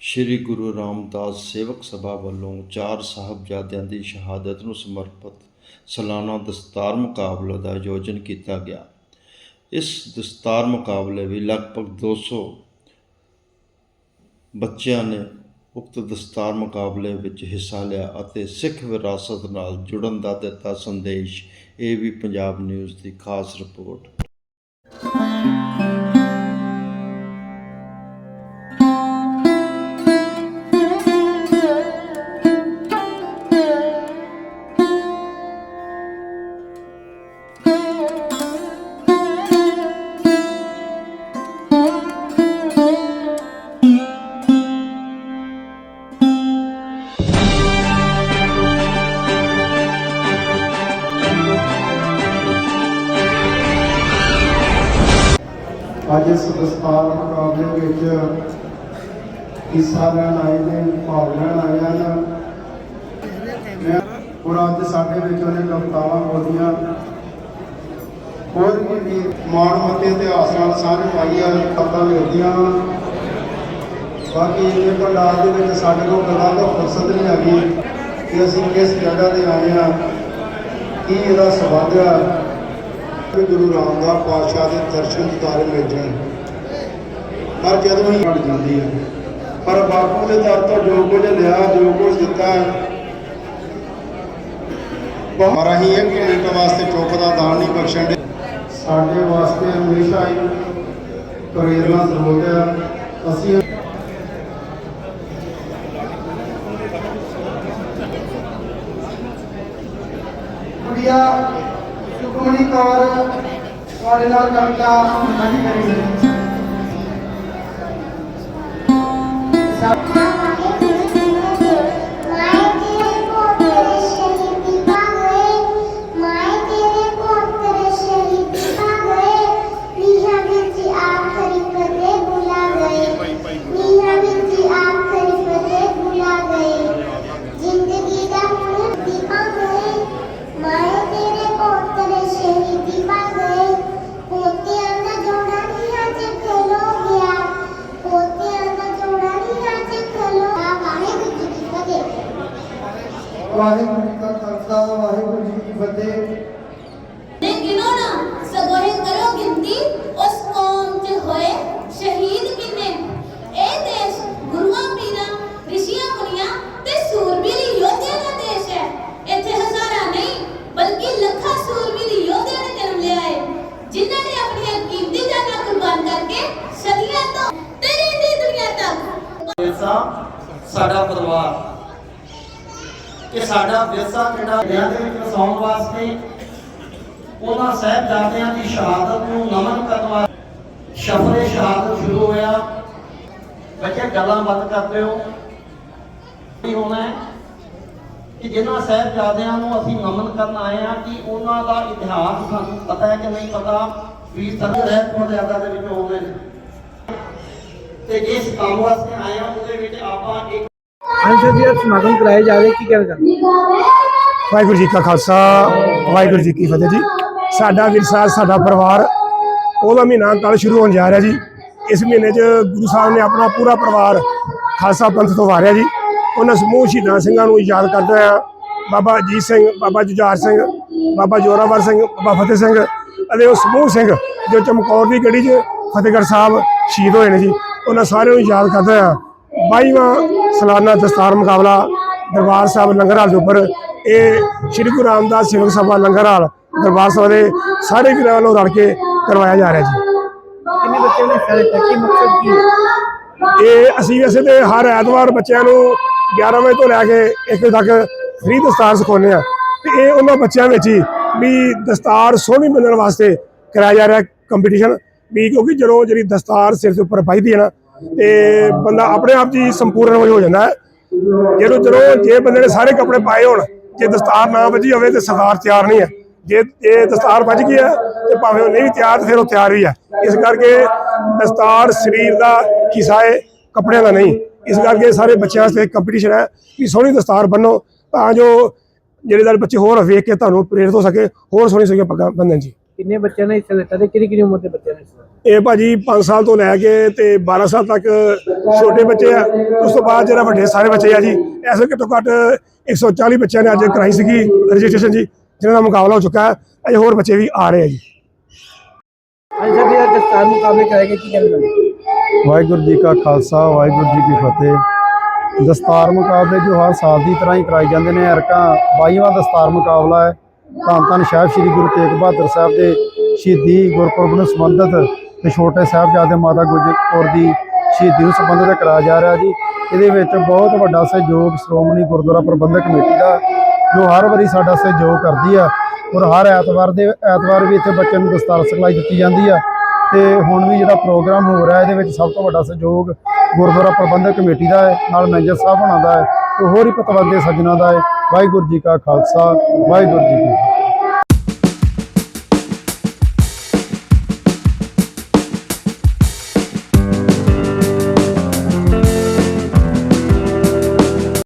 ਸ੍ਰੀ ਗੁਰੂ ਰਾਮਦਾਸ ਸੇਵਕ ਸਭਾ ਵੱਲੋਂ ਚਾਰ ਸਾਹਿਬਜ਼ਾਦਿਆਂ ਦੀ ਸ਼ਹਾਦਤ ਨੂੰ ਸਮਰਪਿਤ ਸਾਲਾਨਾ ਦਸਤਾਰ ਮੁਕਾਬਲੇ ਦਾ ਆਯੋਜਨ ਕੀਤਾ ਗਿਆ। ਇਸ ਦਸਤਾਰ ਮੁਕਾਬਲੇ ਵਿੱਚ ਲਗਭਗ 200 ਬੱਚਿਆਂ ਨੇ ਉਕਤ ਦਸਤਾਰ ਮੁਕਾਬਲੇ ਵਿੱਚ ਹਿੱਸਾ ਲਿਆ ਅਤੇ ਸਿੱਖ ਵਿਰਾਸਤ ਨਾਲ ਜੁੜਨ ਦਾ ਦਿੱਤਾ ਸੰਦੇਸ਼। ਇਹ ਵੀ ਪੰਜਾਬ ਨਿਊਜ਼ ਦੀ ਖਾਸ ਰਿਪੋਰਟ। ਅੱਜ ਇਸ ਦਸਤਾਰ ਮੁਕਾਬਲੇ ਵਿੱਚ ਹਿੱਸਾ ਲੈਣ ਆਏ ਨੇ, ਭਾਗ ਲੈਣ ਆਏ ਹਨ। ਮੈਂ ਹੁਣ ਅੱਜ ਸਾਡੇ ਵਿੱਚ ਉਹਨੇ ਕਵਿਤਾਵਾਂ ਬੋਲੀਆਂ। ਹੋਰ ਵੀ ਵੀ ਮਾਣ ਮੱਤੇ ਇਤਿਹਾਸ ਨਾਲ ਸਾਂਝ ਪਾਈ ਆ ਕਵਿਤਾ ਲਿਖਦੀਆਂ ਬਾਕੀ ਇਹ ਪੰਡਾਲ ਦੇ ਵਿੱਚ ਸਾਡੇ ਕੋਲ ਗੱਲਾਂ ਦਾ ਫੁਰਸਤ ਨਹੀਂ ਹੈਗੀ ਕਿ ਅਸੀਂ ਕਿਸ ਜਗ੍ਹਾ ਤੇ ਆਏ ਹਾਂ, ਕੀ ਇਹਦਾ ਸਬੰਧ ਆ ਗੁਰੂ ਰਾਮਦਾਸ ਪਾਤਸ਼ਾਹ ਦੇ ਦਰਸ਼ਨ ਦਿਦਾਰੇ ਮਿਲ ਜਾਣ। ਪਰ ਜਦੋਂ ਹੀ ਬਣ ਜਾਂਦੀ ਹੈ। ਪਰ ਬਾਪੂ ਦੇ ਦਰ ਤੋਂ ਜੋ ਕੁਝ ਲਿਆ, ਜੋ ਕੁਝ ਦਿੱਤਾ ਬਹੁਤ ਰਹੀ ਹੈ ਕਿ ਇੱਕ ਵਾਸਤੇ ਚੁੱਪ ਦਾ ਦਾਨ ਨਹੀਂ ਬਖਸ਼ਣ ਸਾਡੇ ਵਾਸਤੇ ਹਮੇਸ਼ਾ ਹੀ ਪ੍ਰੇਰਨਾ ਸਰੋਤ ਹੈ। ਅਸੀਂ ਕੌਰ ਤੁਹਾਡੇ ਨਾਲ ਕਵਿਤਾ ਸਾਂਝੀ ਕरेंगे ਮਾਏ ਵਾਹਿਗੁਰੂ ਜੀ ਕਾ ਖਾਲਸਾ ਵਾਹਿਗੁਰੂ ਜੀ ਕੀ ਫਤਿਹ ਨੇ ਗਿਣੋ ਨਾ ਸਗੋਂ ਇਹ ਕਰੋ ਗਿਣਤੀ ਉਸ ਕੌਮ 'ਚ ਹੋਏ ਸ਼ਹੀਦ ਕਿੰਨੇ ਇਹ ਦੇਸ਼ ਗੁਰੂਆਂ ਪੀਰਾਂ ਰਿਸ਼ੀਆਂ ਮੁਨੀਆਂ ਤੇ ਸੂਰਬੀਰ ਯੋਧਿਆਂ ਦਾ ਦੇਸ਼ ਹੈ ਇੱਥੇ ਹਜ਼ਾਰਾਂ ਨਹੀਂ ਬਲਕਿ ਲੱਖਾਂ ਸੂਰਬੀਰ ਯੋਧਿਆਂ ਨੇ ਜਨਮ ਲਿਆ ਹੈ ਜਿਨ੍ਹਾਂ ਨੇ ਆਪਣੀਆਂ ਕੀਮਤੀ ਜਾਨਾਂ ਕੁਰਬਾਨ ਕਰਕੇ ਸਦੀਆਂ ਤੋਂ ਤੇ ਰਹਿੰਦੀ ਦੁਨੀਆ ਤੱਕ ਵਿਰਸਾ ਸਾਡਾ ਪਰਿਵਾਰ ਕਿ ਸਾਡਾ ਵਿਰਸਾ ਕਿਹੜਾ ਦੁਨੀਆ ਦੇ ਵਿੱਚ ਵਸਾਉਣ ਵਾਸਤੇ ਉਹਨਾਂ ਸਾਹਿਬਜ਼ਾਦਿਆਂ ਦੀ ਸ਼ਹਾਦਤ ਨੂੰ ਨਮਨ ਕਰਨ ਵਾਸਤੇ ਸ਼ਫਰੇ ਸ਼ਹਾਦਤ ਸ਼ੁਰੂ ਹੋਇਆ। ਬੱਚੇ, ਗੱਲਾਂ ਬੰਦ ਕਰਦੇ ਦਿਓ ਕੀ ਹੋਣਾ ਹੈ ਕਿ ਜਿਨ੍ਹਾਂ ਸਾਹਿਬਜ਼ਾਦਿਆਂ ਨੂੰ ਅਸੀਂ ਨਮਨ ਕਰਨ ਆਏ ਆ ਕਿ ਉਹਨਾਂ ਦਾ ਇਤਿਹਾਸ ਸਾਨੂੰ ਪਤਾ ਹੈ ਕਿ ਨਹੀਂ ਪਤਾ, ਵੀ ਸਾਡੇ ਰਹਿਤ ਮਰਜ਼ਾਦਾ ਦੇ ਵਿੱਚ ਹੋਣੇ ਨੇ। ਤੇ ਜਿਸ ਕੰਮ ਵਾਸਤੇ ਆਏ ਆ ਉਹਦੇ ਵਿੱਚ ਆਪਾਂ ਇੱਕ ਅੰਸ਼ਾ ਜੀ ਅੱਜ ਸਮਾਗਮ ਕਰਾਏ ਜਾ ਰਹੇ, ਕੀ ਕਹਿਣਾ ਚਾਹੁੰਦੇ ਵਾਹਿਗੁਰੂ ਜੀ ਕਾ ਖਾਲਸਾ, ਵਾਹਿਗੁਰੂ ਜੀ ਕੀ ਫਤਿਹ ਜੀ। ਸਾਡਾ ਵਿਰਸਾ ਸਾਡਾ ਪਰਿਵਾਰ ਉਹਦਾ ਮਹੀਨਾ ਕੱਲ ਸ਼ੁਰੂ ਹੋਣ ਜਾ ਰਿਹਾ ਜੀ। ਇਸ ਮਹੀਨੇ 'ਚ ਗੁਰੂ ਸਾਹਿਬ ਨੇ ਆਪਣਾ ਪੂਰਾ ਪਰਿਵਾਰ ਖਾਲਸਾ ਪੰਥ ਤੋਂ ਵਾਰਿਆ ਜੀ। ਉਹਨਾਂ ਸਮੂਹ ਸ਼ਹੀਦਾਂ ਸਿੰਘਾਂ ਨੂੰ ਯਾਦ ਕਰਦੇ ਆ ਬਾਬਾ ਅਜੀਤ ਸਿੰਘ, ਬਾਬਾ ਜੁਝਾਰ ਸਿੰਘ, ਬਾਬਾ ਜੋਰਾਵਰ ਸਿੰਘ, ਬਾਬਾ ਫਤਿਹ ਸਿੰਘ ਅਤੇ ਉਹ ਸਮੂਹ ਸਿੰਘ ਜੋ ਚਮਕੌਰ ਦੀ ਗੜੀ 'ਚ ਫਤਿਹਗੜ੍ਹ ਸਾਹਿਬ ਸ਼ਹੀਦ ਹੋਏ ਨੇ ਜੀ। ਉਹਨਾਂ ਸਾਰਿਆਂ ਨੂੰ ਯਾਦ ਕਰਦੇ ਆ 22ਵਾਂ ਸਾਲਾਨਾ ਦਸਤਾਰ ਮੁਕਾਬਲਾ ਦਰਬਾਰ ਸਾਹਿਬ ਲੰਗਰ ਹਾਲ ਦੇ ਉੱਪਰ। ਇਹ ਸ੍ਰੀ ਗੁਰੂ ਰਾਮਦਾਸ ਸੇਵਕ ਸਭਾ ਲੰਗਰ ਹਾਲ ਦਰਬਾਰ ਸਾਹਿਬ ਦੇ ਸਾਰੇ ਵੀਰਾਂ ਵੱਲੋਂ ਰਲ ਕੇ ਕਰਵਾਇਆ ਜਾ ਰਿਹਾ ਜੀ। ਕਿੰਨੇ ਬੱਚਿਆਂ ਨੇ ਲਿੱਤਾ ਕੀ ਮਕਸਦ ਕੀ ਹੈ? ਇਹ ਅਸੀਂ ਵੈਸੇ ਤੇ ਹਰ ਐਤਵਾਰ ਬੱਚਿਆਂ ਨੂੰ 11 ਵਜੇ ਤੋਂ ਲੈ ਕੇ 1 ਵਜੇ ਤੱਕ ਫ੍ਰੀ ਦਸਤਾਰ ਸਿਖਾਉਂਦੇ ਆ ਤੇ ਇਹ ਉਹਨਾਂ ਬੱਚਿਆਂ ਵਿੱਚ ਹੀ ਵੀ ਦਸਤਾਰ ਸੋਹਣੀ ਬਣਨ ਵਾਸਤੇ ਕਰਾਇਆ ਜਾ ਰਿਹਾ ਕੰਪੀਟੀਸ਼ਨ ਵੀ ਕਿਉਂਕਿ ਜਦੋਂ ਜਿਹੜੀ ਦਸਤਾਰ ਸਿਰ ਦੇ ਉੱਪਰ ਪਾਈਦੀ ਹੈ ਨਾ ਤੇ ਬੰਦਾ ਆਪਣੇ ਆਪ 'ਚ ਸੰਪੂਰਨ ਹੋ ਜਾਂਦਾ ਹੈ। ਜਦੋਂ ਜਦੋਂ ਜੇ ਬੰਦੇ ਨੇ ਸਾਰੇ ਕੱਪੜੇ ਪਾਏ ਹੋਣ, ਜੇ ਦਸਤਾਰ ਨਾ ਵੱਜੀ ਹੋਵੇ ਤੇ ਸਰਦਾਰ ਤਿਆਰ ਨਹੀਂ ਹੈ। ਜੇ ਇਹ ਦਸਤਾਰ ਵੱਜ ਗਈ ਹੈ ਤੇ ਭਾਵੇਂ ਉਹ ਨਹੀਂ ਤਿਆਰ ਫਿਰ ਉਹ ਤਿਆਰ ਹੀ ਹੈ। ਇਸ ਕਰਕੇ ਦਸਤਾਰ ਸਰੀਰ ਦਾ ਹਿੱਸਾ ਹੈ, ਕੱਪੜਿਆਂ ਦਾ ਨਹੀਂ। ਇਸ ਕਰਕੇ ਸਾਰੇ ਬੱਚਿਆਂ ਵਾਸਤੇ ਕੰਪੀਟੀਸ਼ਨ ਹੈ ਕਿ ਸੋਹਣੀ ਦਸਤਾਰ ਬੰਨੋ ਤਾਂ ਜੋ ਜਿਹੜੇ ਸਾਡੇ ਬੱਚੇ ਹੋਰ ਵੇਖ ਕੇ ਤੁਹਾਨੂੰ ਪ੍ਰੇਰਿਤ ਹੋ ਸਕੇ, ਹੋਰ ਸੋਹਣੀ ਸੋਹਣੀਆਂ ਪੱਗਾਂ ਬੰਨਣ ਜੀ। ਕਿੰਨੇ ਬੱਚਿਆਂ ਨੇ ਹਿੱਸਾ ਲਿੱਤਾ ਤੇ ਕਿਹੜੀ ਕਿਹੜੀ ਉਮਰ ਦੇ ਬੱਚਿਆਂ ਨੇ ਹਿੱਸਾ ਇਹ ਭਾਜੀ 5 ਸਾਲ ਤੋਂ ਲੈ ਕੇ ਤੇ 12 ਸਾਲ ਤੱਕ ਛੋਟੇ ਬੱਚੇ ਆ। ਉਸ ਤੋਂ ਬਾਅਦ ਜਿਹੜਾ ਵੱਡੇ ਸਾਰੇ ਬੱਚੇ ਆ ਜੀ ਐਸੇ ਘੱਟੋ ਘੱਟ 140 ਬੱਚਿਆਂ ਨੇ ਅੱਜ ਕਰਾਈ ਸੀਗੀ ਰਜਿਸਟ੍ਰੇਸ਼ਨ ਜੀ ਜਿਨ੍ਹਾਂ ਦਾ ਮੁਕਾਬਲਾ ਹੋ ਚੁੱਕਾ ਹੈ। ਅਜੇ ਹੋਰ ਬੱਚੇ ਵੀ ਆ ਰਹੇ ਆ ਜੀ। ਹਾਂਜੀ ਸਰ ਜੀ ਅੱਜ ਦਸਤਾਰ ਮੁਕਾਬਲੇ ਕਰਾਏ ਗਏ ਕੀ ਕਹਿਣਾ ਚਾਹੁੰਦੇ ਵਾਹਿਗੁਰੂ ਜੀ ਕਾ ਖਾਲਸਾ ਵਾਹਿਗੁਰੂ ਜੀ ਕੀ ਫਤਿਹ। ਦਸਤਾਰ ਮੁਕਾਬਲੇ ਜੋ ਹਰ ਸਾਲ ਦੀ ਤਰ੍ਹਾਂ ਹੀ ਕਰਾਏ ਜਾਂਦੇ ਨੇ ਅਰਕਾ 22ਵਾਂ ਦਸਤਾਰ ਮੁਕਾਬਲਾ ਹੈ। ਧੰਨ ਧੰਨ ਸਾਹਿਬ ਸ੍ਰੀ ਗੁਰੂ ਤੇਗ ਬਹਾਦਰ ਸਾਹਿਬ ਦੇ ਸ਼ਹੀਦੀ ਗੁਰਪੁਰਬ ਨੂੰ ਸੰਬੰਧਿਤ ਤੇ ਛੋਟੇ ਸਾਹਿਬਜ਼ਾਦੇ ਮਾਤਾ ਗੁਜਰ ਕੌਰ ਦੀ ਸ਼ਹੀਦੀ ਨੂੰ ਸੰਬੰਧਿਤ ਕਰਾਇਆ ਜਾ ਰਿਹਾ ਜੀ। ਇਹਦੇ ਵਿੱਚ ਬਹੁਤ ਵੱਡਾ ਸਹਿਯੋਗ ਸ਼੍ਰੋਮਣੀ ਗੁਰਦੁਆਰਾ ਪ੍ਰਬੰਧਕ ਕਮੇਟੀ ਦਾ, ਜੋ ਹਰ ਵਾਰੀ ਸਾਡਾ ਸਹਿਯੋਗ ਕਰਦੀ ਆ ਔਰ ਹਰ ਐਤਵਾਰ ਦੇ, ਐਤਵਾਰ ਵੀ ਇੱਥੇ ਬੱਚਿਆਂ ਨੂੰ ਦਸਤਾਰ ਸਿਖਲਾਈ ਦਿੱਤੀ ਜਾਂਦੀ ਆ। ਤੇ ਹੁਣ ਵੀ ਜਿਹੜਾ ਪ੍ਰੋਗਰਾਮ ਹੋ ਰਿਹਾ, ਇਹਦੇ ਵਿੱਚ ਸਭ ਤੋਂ ਵੱਡਾ ਸਹਿਯੋਗ ਗੁਰਦੁਆਰਾ ਪ੍ਰਬੰਧਕ ਕਮੇਟੀ ਦਾ ਹੈ, ਨਾਲ ਮੈਨੇਜਰ ਸਾਹਿਬ ਹੋਣਾ ਦਾ ਹੈ, ਤੇ ਹੋਰ ਹੀ ਪਤਵੰਤੇ ਸੱਜਣਾ ਦਾ ਹੈ। ਵਾਹਿਗੁਰੂ ਜੀ ਕਾ ਖਾਲਸਾ, ਵਾਹਿਗੁਰੂ ਜੀ ਕੀ